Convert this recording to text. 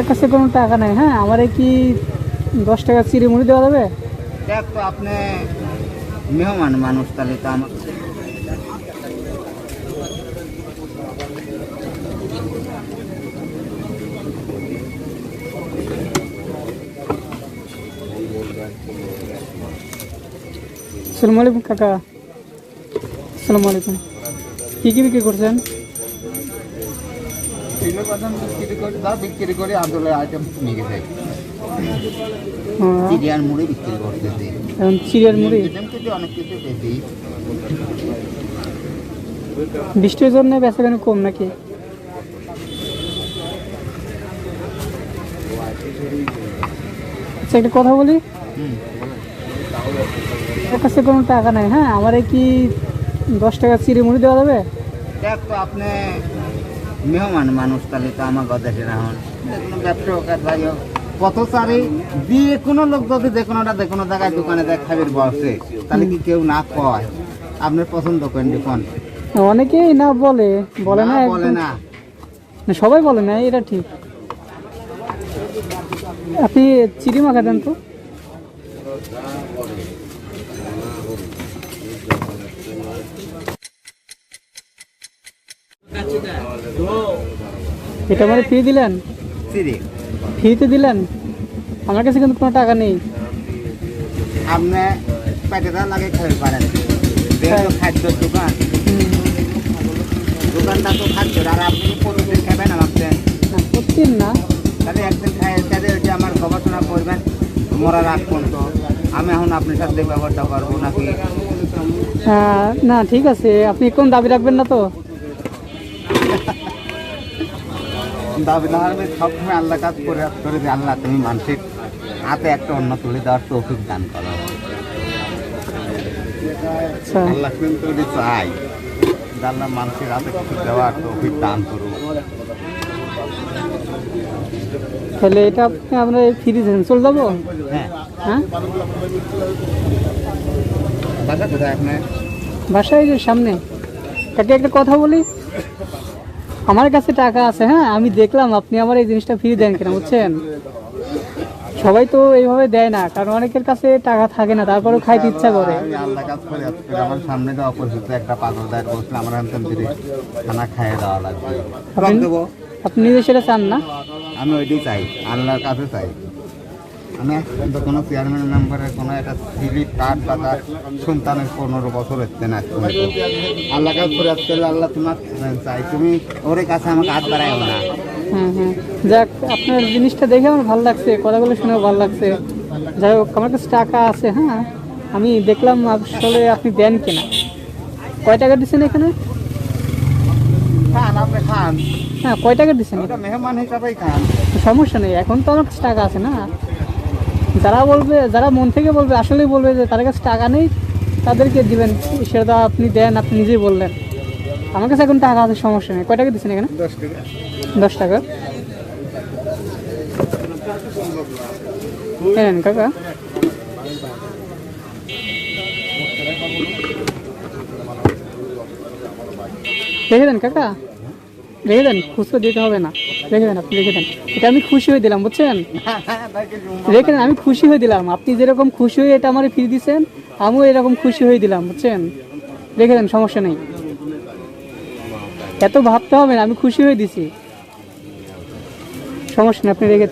আমার কাছে কোনো টাকা নাই হ্যাঁ? আমার কি দশ টাকা চিড়ে মুড়ি দেওয়া যাবে? দেখ তো আপনি মেহমান মানুষ তাহলে তো আমার আসসালামু আলাইকুম কাকা। আসসালামু আলাইকুম। কী কী বিক্রি করছেন? বাদাম বিক্রি করে দাও বিক্রি করে আদলের আইটেম নিয়ে হ্যাঁ, চিড়িয়ার মুড়ি? বিক্রি করতেছি চিড়ের মুড়ি অনেক কিছু বেশি বৃষ্টির জন্য বেচা কেন কম নাকি? আচ্ছা একটা কথা বলি। আমার কাছে কোনো টাকা নাই হ্যাঁ? আমার কি দশ টাকা চিড়ে মুড়ি দেওয়া যাবে? দেখ তো আপনি মেহমান মানুষ তাহলে তো আমার গদেশের এখন কোনো ব্যবসা হোক আর যাই হোক। সারি দিয়ে কোনো লোক যদি যে কোনোটা যে কোনো জায়গায় দোকানে দেখ খাবির বসে তাহলে কি কেউ না কয়? আপনার পছন্দ করেন দেখুন অনেকেই না বলে বলে না বলে না। না, সবাই বলে না এটা ঠিক। আপনি চিড়ি মাখা দেন তো? এটা মানে ফ্রি দিলেন? ফ্রিতে দিলেন? আমার কাছে কিন্তু কোনো টাকা নেই। আপনি পেটে দা লাগে খাই পারেন। যেহেতু খাদ্যর দোকান। দোকানটা তো খাদ্যর আর আপনি প্রতিদিন খাবেন আমাকে। না প্রতিদিন না। তাহলে একদিন খাই তাহলে যে আমার গবেষণা করবেন মরার আগ পর্যন্ত। আমি এখন আপনার সাথে ব্যবহারটা করব নাকি? না ঠিক আছে। আপনি কোন দাবি রাখবেন না তো? দাবি না হলে সবসময় আল্লাহ কাজ করে করে যে আল্লাহ তুমি মানসিক হাতে একটা অন্য তুলে দেওয়ার তৌফিক দান করো আচ্ছা আল্লাহ কিন্তু চাই আল্লাহ মানুষের হাতে কিছু দেওয়ার তৌফিক দান করুক তাহলে এটা আপনি আমরা ফ্রি দিয়েছেন চলে যাব? হ্যাঁ। হ্যাঁ? বাসা কোথায় আপনার? বাসায় যে সামনে। কাকে একটা কথা বলি। আমার কাছে টাকা আছে হ্যাঁ আমি দেখলাম আপনি আমার এই জিনিসটা ফ্রি দেন কেন বুঝছেন? সবাই তো এইভাবে দেয় না কারণ অনেকের কাছে টাকা থাকে না তারপরেও খাইতে ইচ্ছা করে। আল্লাহ কাজ করে আমার সামনে যে অপরিচিত একটা পাগল দায়ের বসলে আমার আনতাম দিদি খানা খাইয়ে দেওয়া লাগবে। আপনি নিজে সেটা চান না? আমি ওইটাই চাই আল্লাহর কাছে চাই। আমি কিন্তু কোনো চেয়ারম্যান মেম্বারের কোনো একটা সিলিপ কার্ড বা তার সন্তানের পনেরো বছর হচ্ছে না এখন। আল্লাহ কাজ করে আজকে আল্লাহ তোমার চাই। তুমি ওর কাছে আমাকে হাত বাড়াইও না। হ্যাঁ হ্যাঁ যাক আপনার জিনিসটা দেখে আমার ভালো লাগছে কথাগুলো শুনেও ভালো লাগছে। যাই হোক আমার কাছে টাকা আছে হ্যাঁ? আমি দেখলাম আসলে আপনি দেন কিনা। কয় টাকা দিচ্ছেন এখানে? খান আপনি খান। হ্যাঁ কয় টাকা দিচ্ছেন মেহমান হিসাবেই খান। সমস্যা নেই এখন তো আমার কাছে টাকা আছে না। যারা বলবে যারা মন থেকে বলবে আসলেই বলবে যে তাদের কাছে টাকা নেই তাদেরকে দিবেন। সেটা আপনি দেন আপনি নিজেই বললেন। আমার কাছে এখন টাকা আছে সমস্যা নেই। কয় টাকা দিচ্ছেন এখানে? দশ টাকা। দশ টাকা। নেন কাকা। রেখে দেন কাকা। রেখে দেন খুচরো দিতে হবে না। রেখে দেন আপনি, রেখে দেন। এটা আমি খুশি হয়ে দিলাম, বুঝছেন? রেখে দেন, আমি খুশি হয়ে দিলাম। আপনি যেরকম খুশি হয়ে এটা আমার ফিরে দিচ্ছেন আমিও এরকম খুশি হয়ে দিলাম, বুঝছেন? রেখে দেন, সমস্যা নেই। এত ভাবতে হবে না, আমি খুশি হয়ে দিছি। সমস্যা নেই, আপনি রেখে